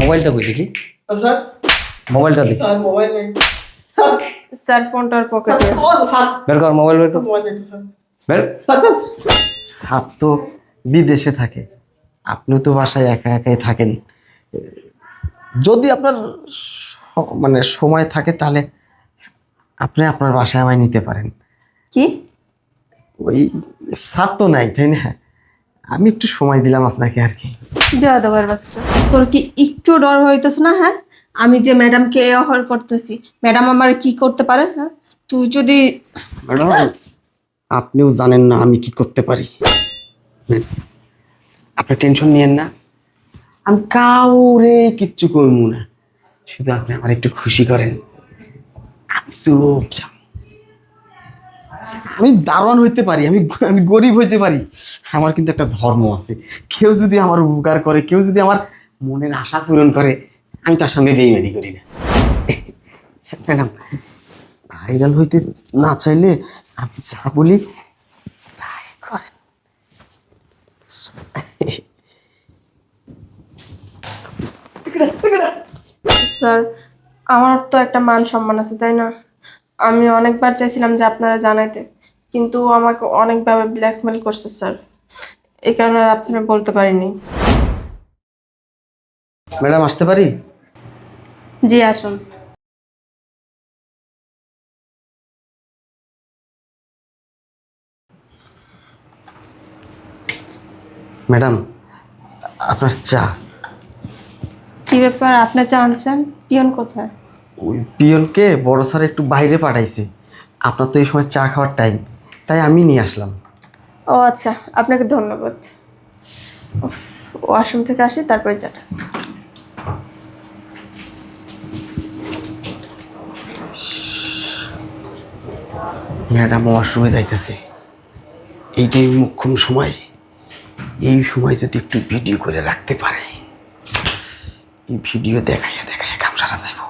মোবাইলটা কই দেখি? স্যার। মোবাইলটা দেখি। স্যার মোবাইল নেই। স্যার। স্যার ফোনটার পকেটে স্যার বের কর মোবাইল বের কর। মোবাইল নেই তো স্যার। বের। সাপ তো বিদেশে থাকে। আপনিও তো বাসায় একা একাই থাকেন। যদি আপনার মানে সময় থাকে তাহলে আপনি আপনার বাসায় আমায় নিতে পারেন। কি? ওই সাপ তো নাই তাই না? আমি একটু সময় দিলাম আপনাকে আর কি। বেয়াদবের বাচ্চা। তোর কি একটু ডর হইতেছে না হ্যাঁ? আমি যে ম্যাডামকে অফার করতেছি ম্যাডাম আমার কি করতে পারে হ্যাঁ? তুই যদি ম্যাডাম আপনিও জানেন না আমি কি করতে পারি। আপনি টেনশন নিয়েন না। আমি কাউরে কিচ্ছু করব না। শুধু আপনি আমার একটু খুশি করেন। আমি চুপচাপ। আমি দারোয়ান হইতে পারি, আমি আমি গরিব হইতে পারি। আমার কিন্তু একটা ধর্ম আছে। কেউ যদি আমার উপকার করে, কেউ যদি আমার মনের আশা পূরণ করে, আমি তার সঙ্গে বেইমানি করি না। ম্যাডাম, ভাইরাল হইতে না চাইলে আমি যা বলি তাই করেন। স্যার, আমার তো একটা মান সম্মান আছে, তাই না? আমি অনেকবার চাইছিলাম যে আপনারা জানাইতে। কিন্তু আমাকে অনেকভাবে ব্ল্যাকমেল করছে স্যার এই কারণে আর আপনারা বলতে পারিনি। ম্যাডাম আসতে পারি? জি আসুন। ম্যাডাম আপনার চা। কি ব্যাপার? আপনি চা আনছেন? পিয়ন কোথায়? ওই পিয়নকে বড় স্যার একটু বাইরে পাঠাইছে। আপনার তো এই সময় চা খাওয়ার টাইম তাই আমি নিয়ে আসলাম। ও আচ্ছা আপনাকে ধন্যবাদ। ওয়াশরুম থেকে আসি তারপরে চাটা ম্যাডাম ওয়াশরুমে যাইতেছে। এইটাই মুখ্যম সময়। এই সময় যদি একটু ভিডিও করে রাখতে পারে এই ভিডিও দেখাইয়া দেখাইয়া কাম সারা যাইব।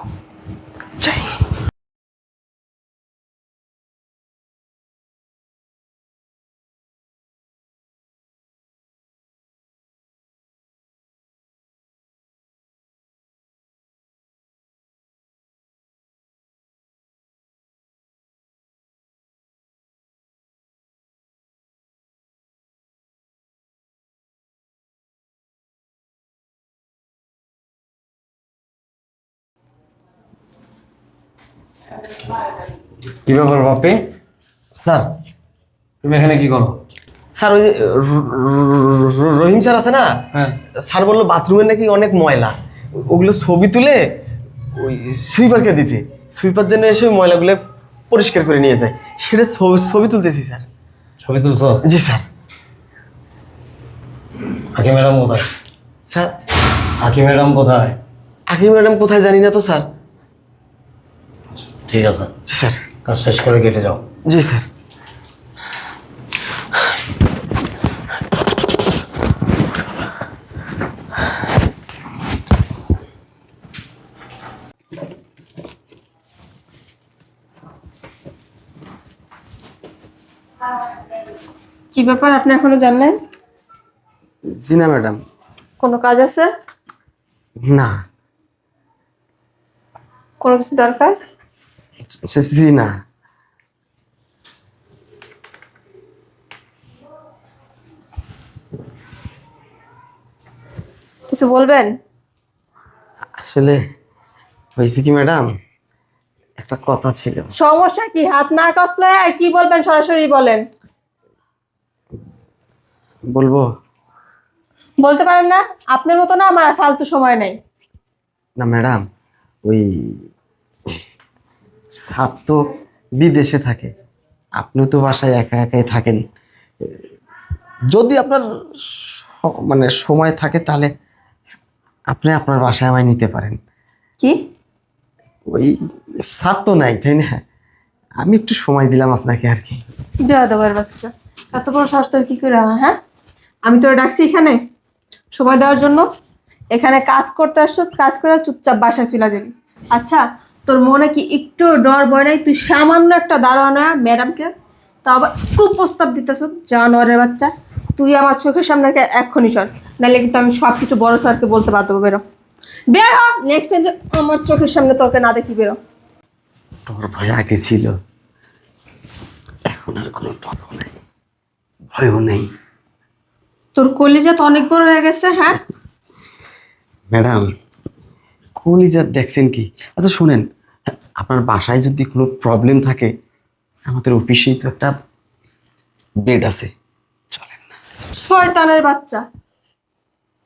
কি ব্যাপার বাপে? স্যার। তুমি এখানে কি করো? স্যার ওই যে রহিম স্যার আছে না? হ্যাঁ। স্যার বলল বাথরুমে নাকি অনেক ময়লা। ওগুলো ছবি তুলে ওই সুইপারকে দিতে। সুইপার যেন এসে ওই ময়লাগুলো পরিষ্কার করে নিয়ে যায়। সেটা ছবি ছবি তুলতেছি স্যার। ছবি তুলছ? জি স্যার। আকি ম্যাডাম কোথায়? স্যার। আকি ম্যাডাম কোথায়? আকি ম্যাডাম কোথায় জানি না তো স্যার। ঠিক আছে। স্যার। কাজ শেষ করে কেটে যাও। জি স্যার। কি ব্যাপার আপনি এখনও জানলেন জি না ম্যাডাম। কোনো কাজ আছে? না। কোনো কিছু দরকার? না কিছু বলবেন? আসলে হয়েছে কি ম্যাডাম? একটা কথা ছিল। সমস্যা কি? হাত না কষলে আর কি বলবেন? সরাসরি বলেন। বলব? বলতে পারেন না? আপনার মতো না আমার ফালতু সময় নেই। না ম্যাডাম ওই সাপ তো বিদেশে থাকে। আপনিও তো বাসায় একা একাই থাকেন। যদি আপনার মানে সময় থাকে তাহলে আপনি আপনার বাসায় আমায় নিতে পারেন। কি? ওই সাপ তো নাই তাই না? আমি একটু সময় দিলাম আপনাকে আর কি। বাচ্চা। এত বড় তোর কি করে হয়, হ্যাঁ? আমি তোর ডাকছি এখানে। সময় দেওয়ার জন্য। এখানে কাজ করতে আসছো কাজ করে চুপচাপ বাসায় চলে যাবি। আচ্ছা তোর মনে কি একটু ডর ভয় নাই? তুই সামান্য একটা দাঁড়ানো ম্যাডামকে? তা আবার খুব প্রস্তাব দিতেছ জানোয়ারের বাচ্চা। তুই আমার চোখের সামনে এক্ষুনি সর নাহলে কিন্তু আমি সব কিছু বড় স্যারকে বলতে হব বেরো। বের হ! নেক্সট টাইম আমার চোখের সামনে তোকে না দেখি বেরো। ডর ভয় আগে ছিল। এখন আর কোনো ডরও নেই ভয়ও নেই। তোর কলিজা তো অনেক বড় হয়ে গেছে হ্যাঁ? ম্যাডাম কলিজার দেখছেন কি? আচ্ছা শুনেন আপনার বাসায় যদি কোনো প্রবলেম থাকে আমাদের অফিসেই তো একটা বেড আছে। চলেন না। শয়তানের বাচ্চা।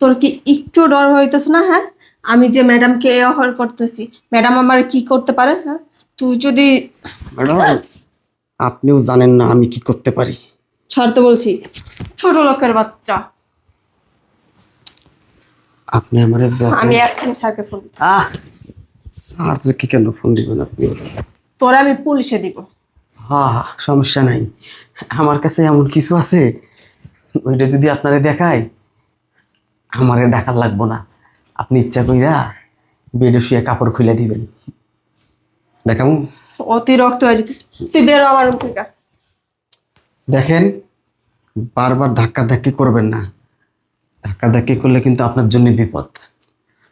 তোর কি একটু ডর হইতেছে না হ্যাঁ? আমি যে ম্যাডামকে অফার করতেছি ম্যাডাম আমার কি করতে পারে হ্যাঁ? তুই যদি ম্যাডাম আপনিও জানেন না আমি কি করতে পারি। ছাড়তে বলছি ছোট লোকের বাচ্চা। আপনি আমার আমি এক্ষুনি স্যারকে ফোন দিতে আহ স্যার কি কেন ফোন দিবেন আপনি? তোরা আমি পুলিশে দিব। হ্যাঁ সমস্যা নাই। আমার কাছে এমন কিছু আছে ওইটা যদি আপনারে দেখায় আমারে ডাকার লাগবো না। আপনি ইচ্ছা কইরা বেডে শুয়ে কাপড় খুলে দিবেন। দেখাবো অতিরিক্ত হয়ে যেতিস। তুই বেরো আমার দেখেন বারবার ধাক্কা ধাক্কি করবেন না। ধাক্কা ধাক্কি করলে কিন্তু আপনার জন্য বিপদ।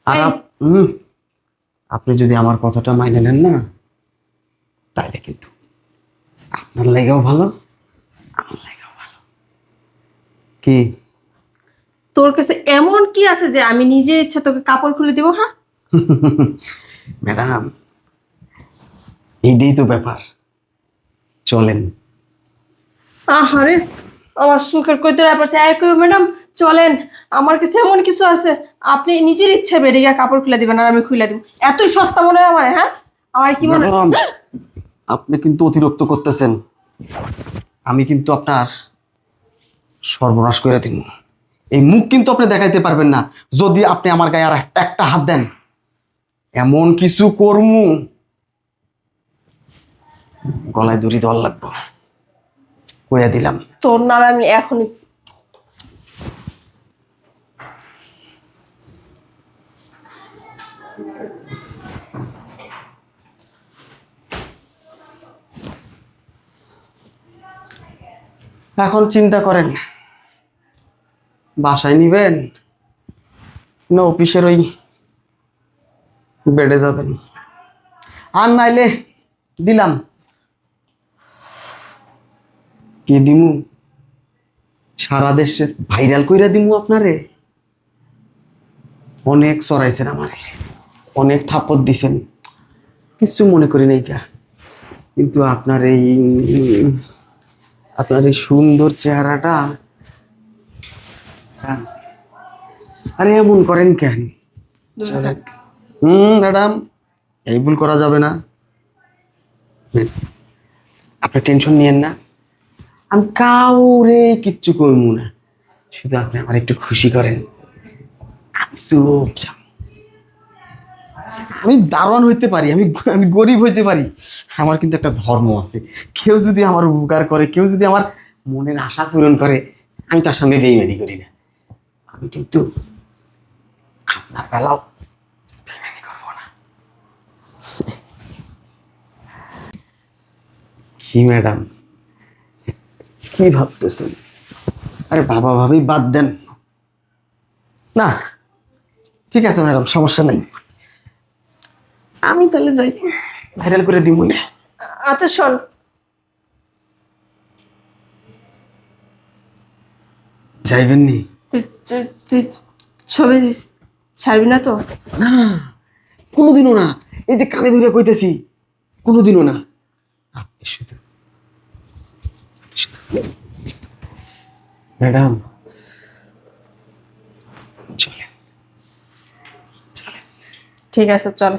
আর আপ- হুম, আপনি যদি আমার কথাটা মাইনে নেন না তাহলে কিন্তু আপনার লেগেও ভালো আমার লেগেও ভালো। কি? তোর কাছে এমন কি আছে যে আমি নিজের ইচ্ছা তোকে কাপড় খুলে দিব হ্যাঁ? ম্যাডাম এইটাই তো ব্যাপার। চলেন। আহারে! আমার সুখের কইতে ব্যাপারছে এক ম্যাডাম, চলেন, আমার কাছে এমন কিছু আছে। আপনি নিজের ইচ্ছা বেরিয়ে গিয়ে কাপড় খুলে দিবেন আর আমি খুলে দিব। এতই সস্তা মনে হয় আমার হ্যাঁ? আমার কি মনে আপনি কিন্তু অতিরিক্ত করতেছেন। আমি কিন্তু আপনার সর্বনাশ করে দিব। এই মুখ কিন্তু আপনি দেখাইতে পারবেন না। যদি আপনি আমার গায়ে আর একটা হাত দেন, এমন কিছু করমু। গলায় দড়ি দেওয়ার লাগবো। কইয়া দিলাম। তোর নামে আমি এখনই এখন চিন্তা করেন বাসায় নিবেন না অফিসের ওই বেডে যাবেন? আর নাইলে দিলাম। কি দিমু? সারা দেশে ভাইরাল কইরা দিমু আপনারে। অনেক চড়াইছেন আমারে। অনেক থাপড় দিছেন। কিছু মনে করি নাই কা। কিন্তু আপনার এই আপনার এই সুন্দর চেহারাটা হ্যাঁ। আরে এমন করেন কেন? চলেন। হুম ম্যাডাম এই ভুল করা যাবে না। আপনি টেনশন নিয়েন না। আমি কাউরে কিচ্ছু করব না। শুধু আপনি আমার একটু খুশি করেন। আমি চুপচাপ আমি দারোয়ান হইতে পারি, আমি আমি গরিব হইতে পারি। আমার কিন্তু একটা ধর্ম আছে। কেউ যদি আমার উপকার করে, কেউ যদি আমার মনের আশা পূরণ করে, আমি তার সঙ্গে বেইমানি করি না। আমি কিন্তু আপনার বেলাও বেইমানি করব না। কি ম্যাডাম? কি ভাবতেছেন? আরে বাবা ভাবি বাদ দেন। না ঠিক আছে ম্যাডাম সমস্যা নাই। আমি তাহলে যাই ভাইরাল করে দিব না আচ্ছা শোন। যাইবেন নি? তুই ছবি ছাড়বি না তো? না কোনোদিনও না। এই যে কানে ধরে কইতেছি কোনোদিনও না। আপনি শুধু ম্যাডাম। ঠিক আছে চল।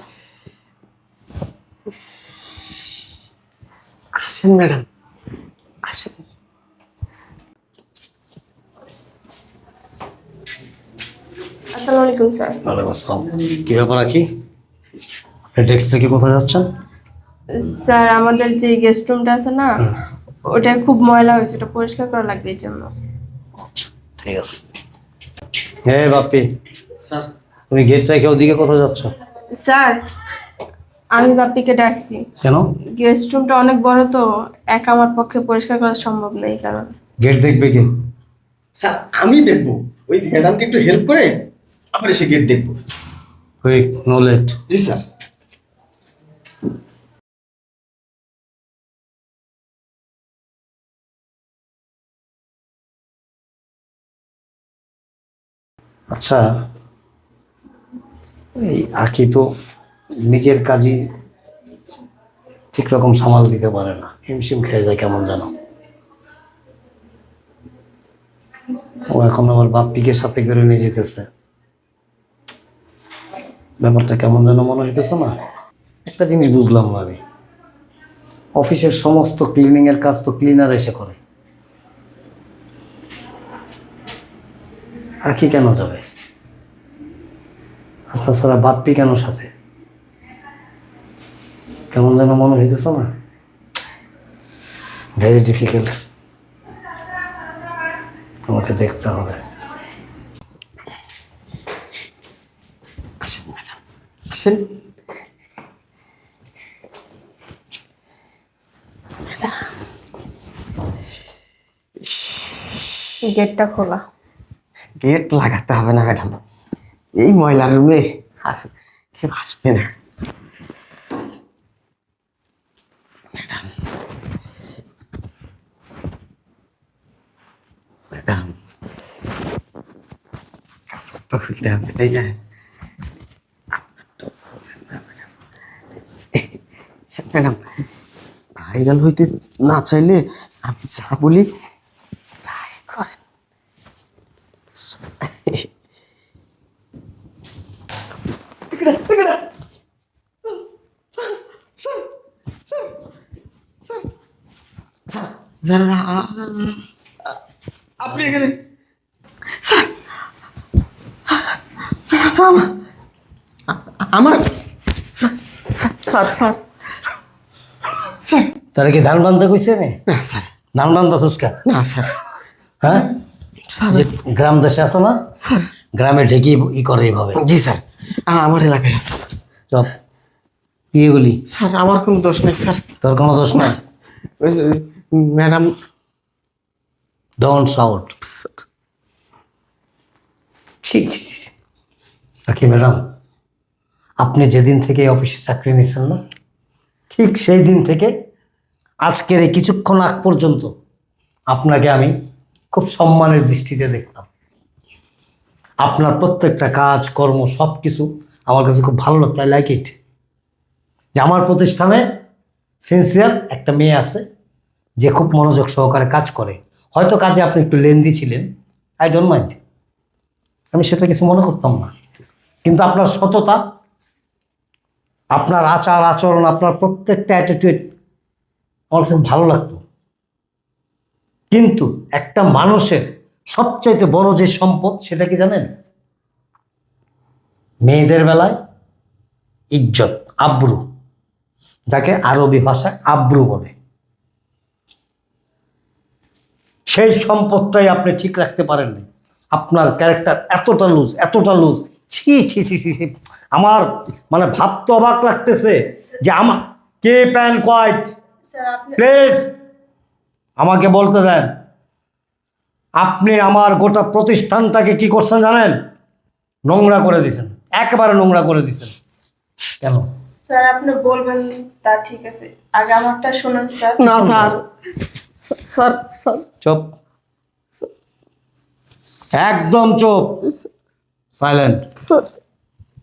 আসেন ম্যাডাম। আসেন। আসসালামু আলাইকুম স্যার। ওয়ালাইকুম আসসালাম। কি ব্যাপার কি ডেস্ক থেকে কোথায় যাচ্ছেন? স্যার আমাদের যে গেস্ট রুমটা আছে না ওটা খুব ময়লা হয়েছে ওটা পরিষ্কার করা লাগবে এই জন্য। ঠিক আছে। হ্যাঁ বাপ্পি। স্যার। তুমি গেট রেখে ওদিকে কোথায় যাচ্ছ? স্যার আমি বাপ্পিকে ডাকছি। কেন? গেস্ট রুমটা অনেক বড় তো একা আমার পক্ষে পরিষ্কার করা সম্ভব নেই কারণ। গেট দেখবে কি? স্যার আমি দেখব। ওই ম্যাডামকে একটু হেল্প করে আবার এসে গেট দেখব। কুইক নো লেট জি স্যার। আচ্ছা এই আখি তো নিজের কাজই ঠিক রকম সামাল দিতে পারে না। হিমশিম খেয়ে যায় কেমন যেন ও এখন আবার বাপ্পিকে সাথে করে নিয়ে যেতেছে। ব্যাপারটা কেমন যেন মনে হইতেছে না? একটা জিনিস বুঝলাম না আমি। অফিসের সমস্ত ক্লিনিং এর কাজ তো ক্লিনার এসে করে। আখি কেন যাবে? আর তাছাড়া বাপ্পি কেন সাথে? কেমন যেন মনে হইতেছে না? ভেরি ডিফিকাল্ট আমাকে দেখতে হবে। আসেন গেটটা খোলা। গেট লাগাতে হবে না, ম্যাডাম। এই ময়লার রুমে আর কেউ আসবে না। ম্যাডাম। ম্যাডাম। তো খুলতে হবে, তাই না? ম্যাডাম, ভাইরাল হইতে না চাইলে আমি যা বলি তাই করেন আপনি এখানে স্যার আমা- আমার স্যার স্যার স্যার স্যার তারা কি ধান বান্ধা কইছে না? স্যার। ধান বান্ধা সুস্কা না স্যার। হ্যাঁ? যে গ্রাম দেশে আছে না? স্যার। গ্রামে ঢেকে ই করে এইভাবে। জি স্যার। আমার এলাকায় আছে। সব কি বলি স্যার আমার কোনো দোষ নেই স্যার। তোর কোনো দোষ নাই? ম্যাডাম। ডোন্ট শাউট ঠিক রাখি ম্যাডাম আপনি যেদিন থেকে অফিসে চাকরি নিচ্ছেন না ঠিক সেই দিন থেকে আজকের এই কিছুক্ষণ আগ পর্যন্ত আপনাকে আমি খুব সম্মানের দৃষ্টিতে দেখতাম আপনার প্রত্যেকটা কাজ, কর্ম সব কিছু আমার কাছে খুব ভালো লাগতো আই লাইক ইট যে আমার প্রতিষ্ঠানে সিনসিয়ার একটা মেয়ে আছে, যে খুব মনোযোগ সহকারে কাজ করে। হয়তো কাজে আপনি একটু লেন্দি ছিলেন আই ডোন্ট মাইন্ড আমি সেটা কিছু মনে করতাম না। কিন্তু আপনার সততা, আপনার আচার আচরণ আপনার প্রত্যেকটা অ্যাটিটিউড আমার কাছে ভালো লাগতো। কিন্তু একটা মানুষের সবচাইতে বড় যে সম্পদ, সেটা কি জানেন? মেয়েদের বেলায় ইজ্জত, আব্রু, যাকে আরবি ভাষায় আব্রু বলে। সেই সম্পদটাই আপনি ঠিক রাখতে পারেননি। আপনার ক্যারেক্টার এতটা লুজ এতটা লুজ ছি ছি ছি ছি ছি। আমার মানে ভাবতে অবাক লাগতেছে যে আমার কে প্যান কোয়াইট? প্লিজ আমাকে বলতে দেন। আপনি আমার গোটা প্রতিষ্ঠানটাকে কি করছেন জানেন? নোংরা করে দিছেন। একেবারে নোংরা করে দিছেন। কেন? স্যার আপনি বলবেন তা ঠিক আছে। আগে আমারটা শুনুন স্যার। না স্যার। Sir sir. চুপ। একদম চুপ। সাইলেন্ট। স্যার।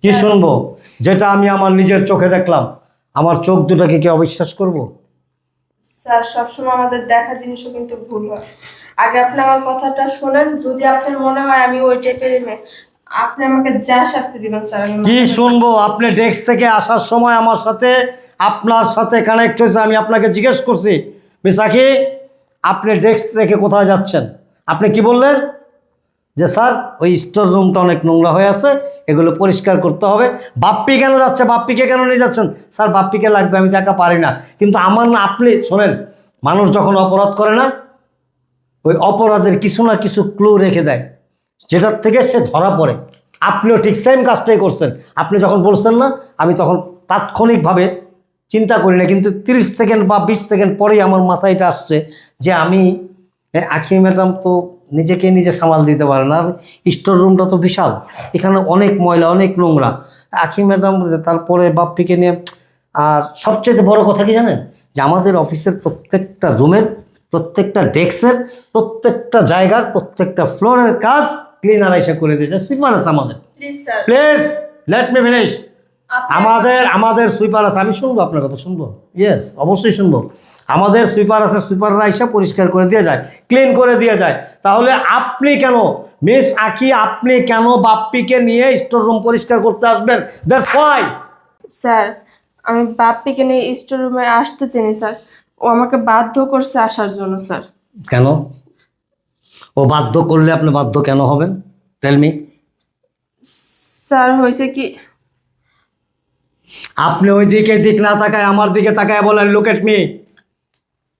কি শুনব? যেটা আমি আমার নিজের চোখে দেখলাম আমার চোখ দুটাকে কি অবিশ্বাস করব? স্যার সবসময় আমাদের দেখা জিনিসও কিন্তু ভুল হয়। আগে আপনি আমার কথাটা শোনেন যদি আপনার মনে হয় আমি ওই টাইপের মেয়ে আপনি আমাকে যা শাস্তি দিবেন স্যার আমি কি শুনব? আপনি ডেস্ক থেকে আসার সময় আমার সাথে আপনার সাথে কানেক্ট হয়েছে আমি আপনাকে জিজ্ঞেস করছি। মিসাকি আপনি ডেস্ক থেকে কোথায় যাচ্ছেন? আপনি কি বললেন? যে, স্যার, ওই স্টোর রুমটা অনেক নোংরা হয়ে আছে, এগুলো পরিষ্কার করতে হবে। বাপ্পি কেন যাচ্ছে? বাপ্পিকে কেন নিয়ে যাচ্ছেন? স্যার, বাপ্পিকে লাগবে, আমি একা পারি না। কিন্তু আমার না, আপনি, শোনেন, মানুষ যখন অপরাধ করে না, ওই অপরাধের কিছু না কিছু ক্লু রেখে দেয়। যেটার থেকে সে ধরা পড়ে। আপনিও ঠিক সেম কাজটাই করছেন। আপনি যখন বলছেন না, আমি তখন তাৎক্ষণিকভাবে চিন্তা করি না। কিন্তু তিরিশ সেকেন্ড বা বিশ সেকেন্ড পরেই আমার মাথায় এটা আসছে যে, আমি আখি ম্যাডাম তো নিজেকে নিজে সামাল দিতে পারে না। আর স্টোর রুমটা তো বিশাল। এখানে অনেক ময়লা অনেক নোংরা। আখি ম্যাডাম তারপরে বাপ্পিকে নিয়ে আর সবচেয়ে বড় কথা কি জানেন? যে আমাদের অফিসের প্রত্যেকটা রুমের প্রত্যেকটা ডেস্কের প্রত্যেকটা জায়গার প্রত্যেকটা ফ্লোরের কাজ ক্লিনার এসে করে দিয়েছে। সুইপার আছে আমাদের। Please please let me finish আমাদের আমাদের সুইপার আছে। আমি শুনব আপনার কথা শুনব? ইয়েস অবশ্যই শুনব। আমাদের সুইপার আছে সুইপাররা এসে পরিষ্কার করে দিয়ে যায় ক্লিন করে দিয়ে যায়। তাহলে আপনি কেন মিস আখি আপনি কেন বাপ্পিকে নিয়ে স্টোর রুম পরিষ্কার করতে আসবেন? দ্যাটস স্যার আমি বাপ্পিকে নিয়ে স্টোর রুমে আসতে চিনি স্যার। ও আমাকে বাধ্য করছে আসার জন্য স্যার। কেন? ও বাধ্য করলে আপনি বাধ্য কেন হবেন? টেল মি স্যার হয়েছে কি? আপনি ওই দিকে দিক না তাকায় আমার দিকে তাকায় বলেন লুক এট মি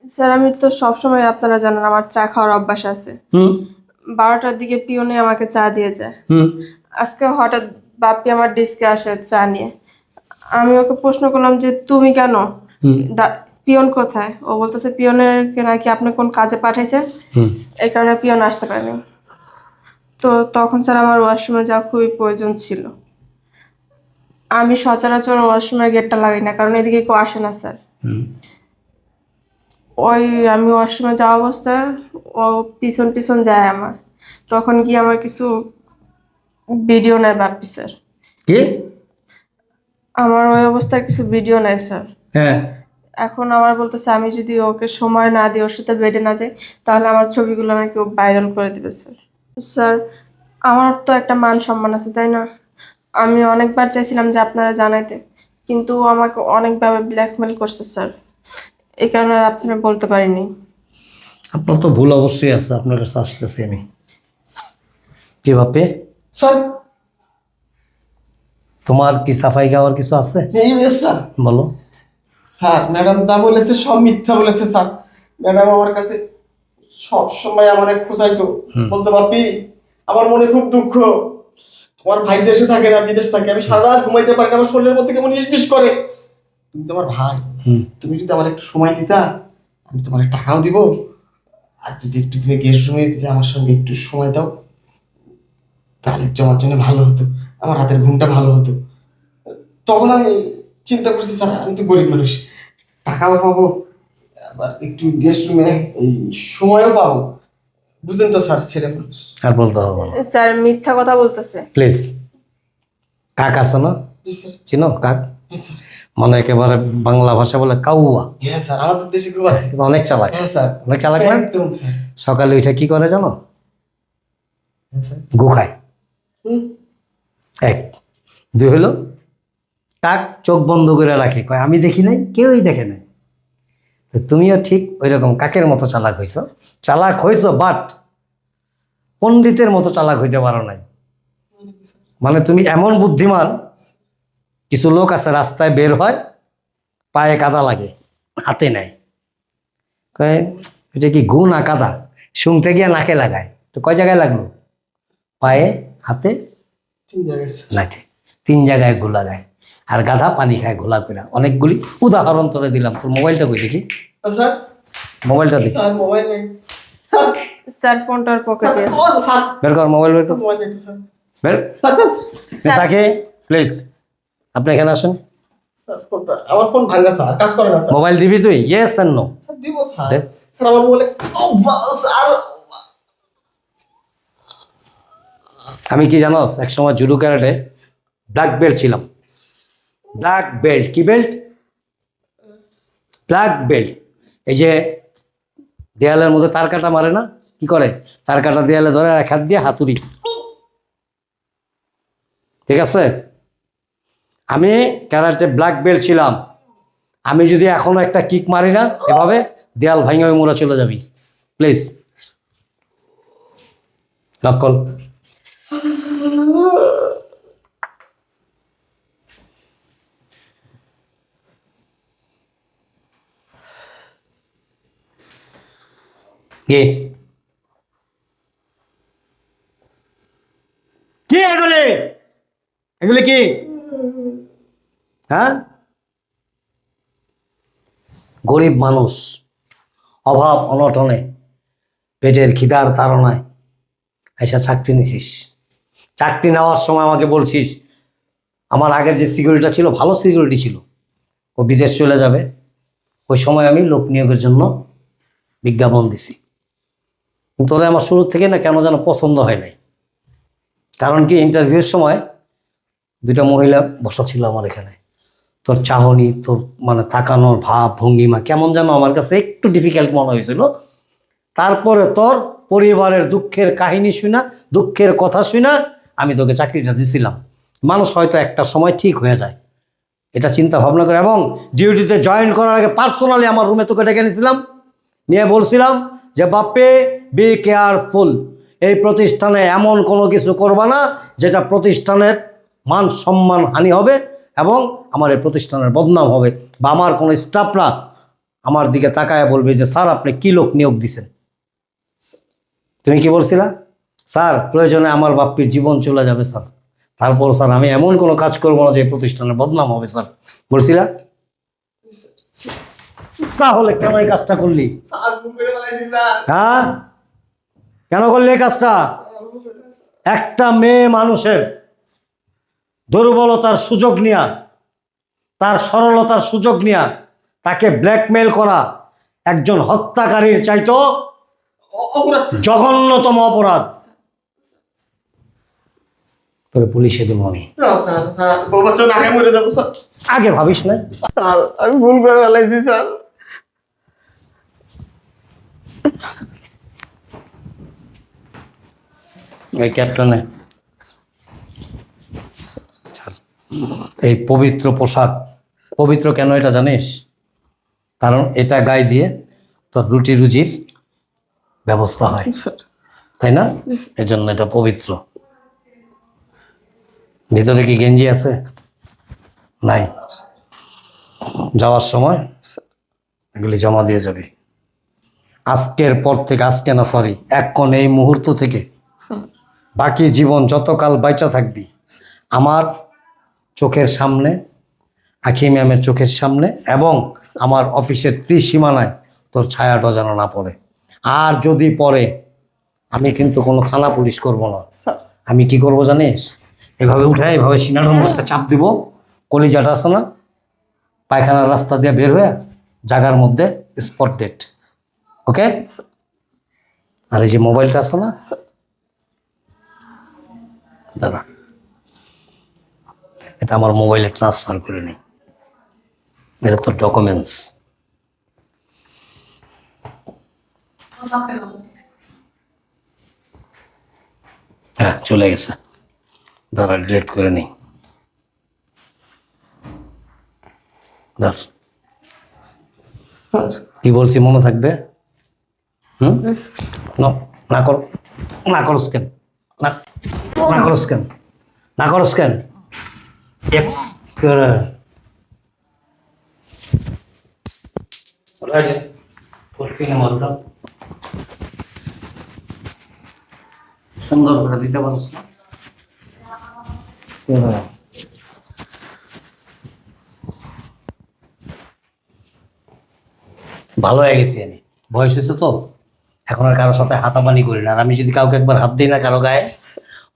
স্যার আমি তো সবসময় আপনারা জানেন আমার চা খাওয়ার অভ্যাস আছে। বারোটার দিকে পিওনে আমাকে চা দিয়ে যায়। হুম। আজকে হঠাৎ বাপ্পি আমার ডিস্কে আসে চা নিয়ে। আমি ওকে প্রশ্ন করলাম যে তুমি কেন? পিয়ন কোথায়? ও বলতেছে পিয়নের নাকি আপনি কোন কাজে পাঠাইছেন? এই কারণে পিয়ন আসতে পারেনি। তো তখন স্যার আমার ওয়াশরুমে যাওয়া খুবই প্রয়োজন ছিল। আমি সচরাচর ওয়াশরুমের গেটটা লাগাই না কারণ এদিকে কেউ আসে না স্যার। ওই আমি ওয়াশরুমে যাওয়া অবস্থায় ও পিছন পিছন যায় আমার। তখন কি আমার কিছু ভিডিও নেয় বাপ্পি স্যার। কি? আমার ওই অবস্থায় কিছু ভিডিও নেয় স্যার। হ্যাঁ। এখন আমার বলতেছে আমি যদি ওকে সময় না দিই ওর সাথে বেডে না যাই তাহলে আমার ছবিগুলো নাকি ও ভাইরাল করে দিবে স্যার। স্যার আমার তো একটা মান সম্মান আছে তাই না? আমি অনেকবার চাইছিলাম যে আপনারা জানাইতে কিন্তু ও আমাকে অনেকভাবে ব্ল্যাকমেল করছে স্যার। এই কারণে আর আপনারা বলতে পারিনি। আপনার তো ভুল অবশ্যই আছে আপনার কাছে আসতেছি আমি। কি বাপে স্যার। তোমার কি সাফাই গাওয়ার কিছু আছে? এই যে স্যার। বলো। স্যার ম্যাডাম যা বলেছে সব মিথ্যা বলেছে স্যার। ম্যাডাম আমার কাছে সব সময় আমার খোঁজাইতো বলতে পারবি আমার মনে খুব দুঃখ। তোমার ভাই দেশে থাকে না বিদেশ থাকে। আমি সারা রাত ঘুমাইতে পারি না আমার শরীরের মধ্যে কেমন ইসবিস করে। তুমি তোমার ভাই হুম। তুমি যদি আমার একটু সময় দিতা আমি তোমার টাকাও দিব। আর যদি একটু তুমি গেস্ট রুমে যে আমার সঙ্গে একটু সময় দাও তাহলে আমার জন্য ভালো হতো। আমার রাতের ঘুমটা ভালো হতো। তখন আমি চিন্তা করছি স্যার আমি তো গরিব মানুষ টাকাও পাবো আবার একটু গেস্ট রুমে এই সময়ও পাবো। বুঝলেন তো স্যার ছেলে মানুষ। আর বলতে হবে স্যার মিথ্যা কথা বলতেছে। প্লিজ। কাক আছে না? স্যার। চিনো কাক? হ্যাঁ স্যার। মানে একেবারে বাংলা ভাষা বলে কাউয়া। হ্যাঁ স্যার আমাদের দেশে খুব আছে। অনেক চালাক। হ্যাঁ স্যার। অনেক চালাক না একদম স্যার। সকালে উঠে কি করে জানো? হ্যাঁ স্যার। গু খায়। এক। দুই হলো কাক চোখ বন্ধ করে রাখে। কয় আমি দেখি নাই কেউই দেখে নাই। তো তুমিও ঠিক ওই রকম কাকের মতো চালাক হইছ। চালাক হইছ বাট পণ্ডিতের মতো চালাক হইতে পারো নাই। মানে তুমি এমন বুদ্ধিমান কিছু লোক আছে রাস্তায় বের হয় পায়ে কাদা লাগে হাতে নেয়। কয় এটা কি গু না কাদা? শুনতে গিয়ে নাকে লাগায়। তো কয় জায়গায় লাগল? পায়ে হাতে? তিন জায়গায় স্যার লাগে তিন জায়গায় ঘোলা গায় আর গাধা পানি খায় ঘোলা করে অনেকগুলি উদাহরণ তোরে দিলাম। তোর মোবাইলটা কই দেখি? মোবাইলটা দেখি। স্যার ফোনটার পকেটে বের কর মোবাইল বের কর। বের। স্যার প্লিজ আপনি এখানে আসেন। আমার ফোন ভাঙা স্যার কাজ করে না স্যার। মোবাইল দিবি তুই? ইয়েস নো স্যার দিব স্যার। স্যার আমার মোবাইলে স্যার আমি কি জানোস একসময় জুডো ক্যারেটে ব্ল্যাক বেল্ট ছিলাম। ব্ল্যাক বেল্ট কি বেল্ট ব্ল্যাক বেল্ট এই যে দেয়ালের মধ্যে তার কাটা মারে না? কি করে? তার কাটা দেয়ালে ধরে এক হাত দিয়ে হাতুড়ি। ঠিক আছে? আমি ক্যারাটে ব্ল্যাক বেল্ট ছিলাম। আমি যদি এখনও একটা কিক মারি না, এভাবে দেয়াল ভাঙে ওই মোড়া চলে যাবি। প্লিজ নকল কি কি এগুলি। এগুলি কি? হ্যাঁ? গরিব মানুষ, অভাব, অনটনে, পেটের খিদার তাড়নায় এসে চাকরি নিছিস। চাকরি নেওয়ার সময় আমাকে বলছিস, আমার আগের যে সিকিউরিটিটা ছিল, ভালো সিকিউরিটি ছিল, ও বিদেশ চলে যাবে। ওই সময় আমি লোক নিয়োগের জন্য বিজ্ঞাপন দিছি। ওরা আমার শুরু থেকে না কেন যেন পছন্দ হয় নাই। কারণ কি ইন্টারভিউর সময় দুইটা মহিলা বসা ছিল আমার এখানে। তোর চাহনি, তোর মানে তাকানোর ভাব, ভঙ্গিমা কেমন যেন আমার কাছে একটু ডিফিকাল্ট মনে হয়েছিল। তারপরে তোর পরিবারের দুঃখের কাহিনী শুনা দুঃখের কথা শুনা আমি তোকে চাকরিটা দিছিলাম। মানুষ হয়তো একটা সময় ঠিক হয়ে যায়। এটা চিন্তা ভাবনা করে এবং ডিউটিতে জয়েন করার আগে পার্সোনালি আমার রুমে তোকে ডেকে নিয়েছিলাম নিয়ে বলছিলাম যে বাপ্পে বি কেয়ারফুল এই প্রতিষ্ঠানে এমন কোনো কিছু করবা না, যেটা প্রতিষ্ঠানের মান সম্মান হানি হবে। এবং আমার এই প্রতিষ্ঠানের বদনাম হবে বা আমার কোনো স্টাফরা আমার দিকে তাকায় বলবে যে স্যার আপনি কী লোক নিয়োগ দিছেন? তুমি কি বলছিলা? স্যার প্রয়োজনে আমার বাপ্পির জীবন চলে যাবে স্যার। তারপর স্যার আমি এমন কোনো কাজ করব না যে প্রতিষ্ঠানের বদনাম হবে স্যার। বলছিলা? তাহলে কেন এই কাজটা করলি? হ্যাঁ? কেন করলি এই কাজটা? একটা মেয়ে মানুষের দুর্বলতার সুযোগ নেয়া তার সরলতার সুযোগ নেয়া তাকে ব্ল্যাকমেল করা একজন হত্যাকারীর চাইতো জঘন্যতম অপরাধ। তোরে পুলিশে দেবো আমি। আগে ভাবিস না? স্যার আমি ভুল করে ফেলাইছি স্যার। এই ক্যাপ্টেনে। এই পবিত্র পোশাক পবিত্র কেন এটা জানিস? কারণ এটা গায়ে দিয়ে তোর রুটি রুজির ব্যবস্থা হয়। তাই না? এজন্য এটা পবিত্র। ভিতরে কি গেঞ্জি আছে? নাই। যাওয়ার সময় এগুলি জমা দিয়ে যাবি। আজকের পর থেকে আজকে না সরি এখন এই মুহূর্ত থেকে বাকি জীবন যতকাল বাইচা থাকবি আমার চোখের সামনে আখি ম্যামের চোখের সামনে এবং আমার অফিসের ত্রিসীমানায় তোর ছায়াটা যেন না পড়ে। আর যদি পড়ে আমি কিন্তু কোনো থানা পুলিশ করব না। আমি কি করব জানিস? এভাবে উঠে এভাবে সিনাটার মধ্যে চাপ দিব কলিজাটা আছে না পায়খানার রাস্তা দিয়ে বের হয়ে জাগার মধ্যে স্পট ডেট ওকে আর এই যে মোবাইলটা আছে না? দাঁড়া। এটা আমার মোবাইলে ট্রান্সফার করে নিই এটা তোর ডকুমেন্টস হ্যাঁ চলে গেছে। দাঁড়া ডিলিট করে নিই কি বলছি, মনে থাকবে? হুম? না কর, না করো কেন? না না করস কেন? না করো কেন? সুন্দর করে দিতে পারছ না? ভালো হয়ে গেছি আমি। বয়স হয়েছে তো? এখন আর কারোর সাথে হাতাপানি করি না। আর আমি যদি কাউকে একবার হাত দিই না কারও গায়ে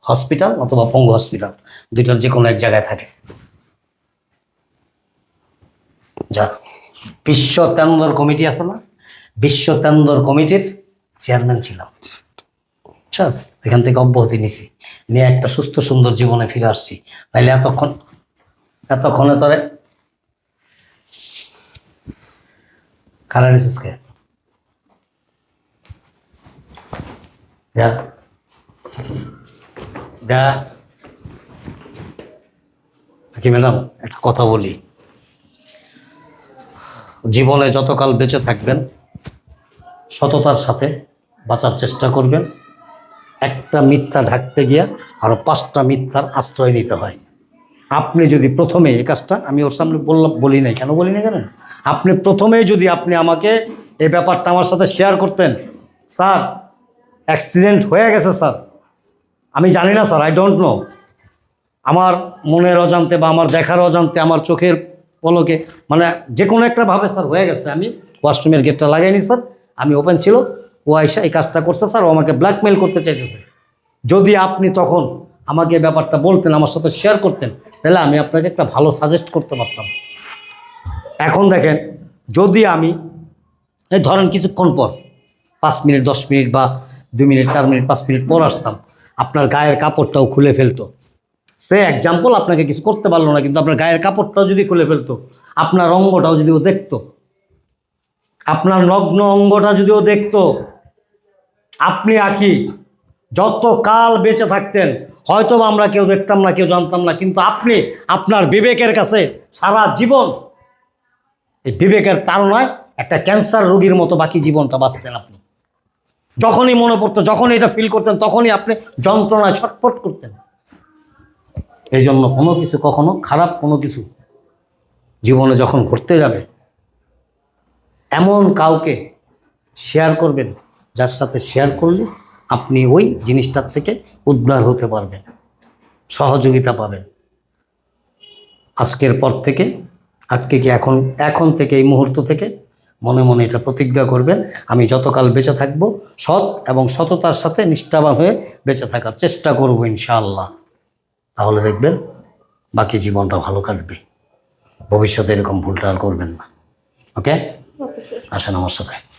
হসপিটাল অথবা পঙ্গু হসপিটাল, দুইটার যে কোনো এক জায়গায় থাকে। যা বিশ্ব তেন্দর কমিটি আছে না? বিশ্ব তেন্দর কমিটির চেয়ারম্যান ছিলাম। বুঝছাস এখান থেকে অব্যাহতি নিছি। নিয়ে একটা সুস্থ, সুন্দর জীবনে ফিরে আসছি। তাইলে এতক্ষণ, এতক্ষণে তোরে কারা যা। যা কি ম্যাডাম একটা কথা বলি। জীবনে যতকাল বেঁচে থাকবেন, সততার সাথে বাঁচার চেষ্টা করবেন। একটা মিথ্যা ঢাকতে গিয়া আরও পাঁচটা মিথ্যার আশ্রয় নিতে হয়। আপনি যদি প্রথমে এই কাজটা, আমি ওর সামনে বললাম, বলি নাই, কেন বলি নাই জানেন? আপনি প্রথমেই যদি আপনি আমাকে এই ব্যাপারটা আমার সাথে শেয়ার করতেন, স্যার অ্যাক্সিডেন্ট হয়ে গেছে, স্যার। আমি জানি না, স্যার আই ডোন্ট নো আমার মনের অজান্তে বা আমার দেখার অজান্তে, আমার চোখের পলকে মানে যে কোনো একটা ভাবে, স্যার, হয়ে গেছে। আমি ওয়াশরুমের গেটটা লাগাইনি, স্যার। আমি ওপেন ছিল, ও আইসা এই কাজটা করছে, স্যার। ও আমাকে ব্ল্যাকমেল করতে চাইতেছে। যদি আপনি তখন আমাকে ব্যাপারটা বলতেন, আমার সাথে শেয়ার করতেন, তাহলে আমি আপনাকে একটা ভালো সাজেস্ট করতে পারতাম। এখন দেখেন, যদি আমি, এই ধরেন কিছুক্ষণ পর, পাঁচ মিনিট, দশ মিনিট বা দুই মিনিট, চার মিনিট, পাঁচ মিনিট পর আসতাম আপনার গায়ের কাপড়টাও খুলে ফেলতো। সে এক্সাম্পল আপনাকে কিছু করতে পারল না, কিন্তু আপনার গায়ের কাপড়টাও যদি খুলে ফেলতো, আপনার অঙ্গটাও যদি ও দেখতো, আপনার নগ্ন অঙ্গটা যদি ও দেখতো, আপনি আঁকি যত কাল বেঁচে থাকতেন হয়তো আমরা কেউ দেখতাম না, কেউ জানতাম না, কিন্তু আপনি আপনার বিবেকের কাছে সারা জীবন, এই বিবেকের তাড়নায় একটা ক্যান্সার রোগীর মতো বাকি জীবনটা বাঁচতেন আপনি। যখনই মনে পড়তো, যখনই এটা ফিল করতেন, তখনই আপনি যন্ত্রণায় ছটফট করতেন। এই জন্য কোনো কিছু কখনো খারাপ কোনো কিছু জীবনে যখন ঘটতে যাবে, এমন কাউকে শেয়ার করবেন, যার সাথে শেয়ার করলে আপনি ওই জিনিসটার থেকে উদ্ধার হতে পারবেন, সহযোগিতা পাবেন। আজকের পর থেকে, আজকে কি এখন এখন থেকে এই মুহূর্ত থেকে মনে মনে এটা প্রতিজ্ঞা করবেন আমি যতকাল বেঁচে থাকব সৎ এবং সততার সাথে নিষ্ঠাবান হয়ে বেঁচে থাকার চেষ্টা করব ইনশাআল্লাহ। তাহলে দেখবেন বাকি জীবনটা ভালো কাটবে। ভবিষ্যতে এরকম ভুলটা আর করবেন না। ওকে? আসেন আমার সাথে।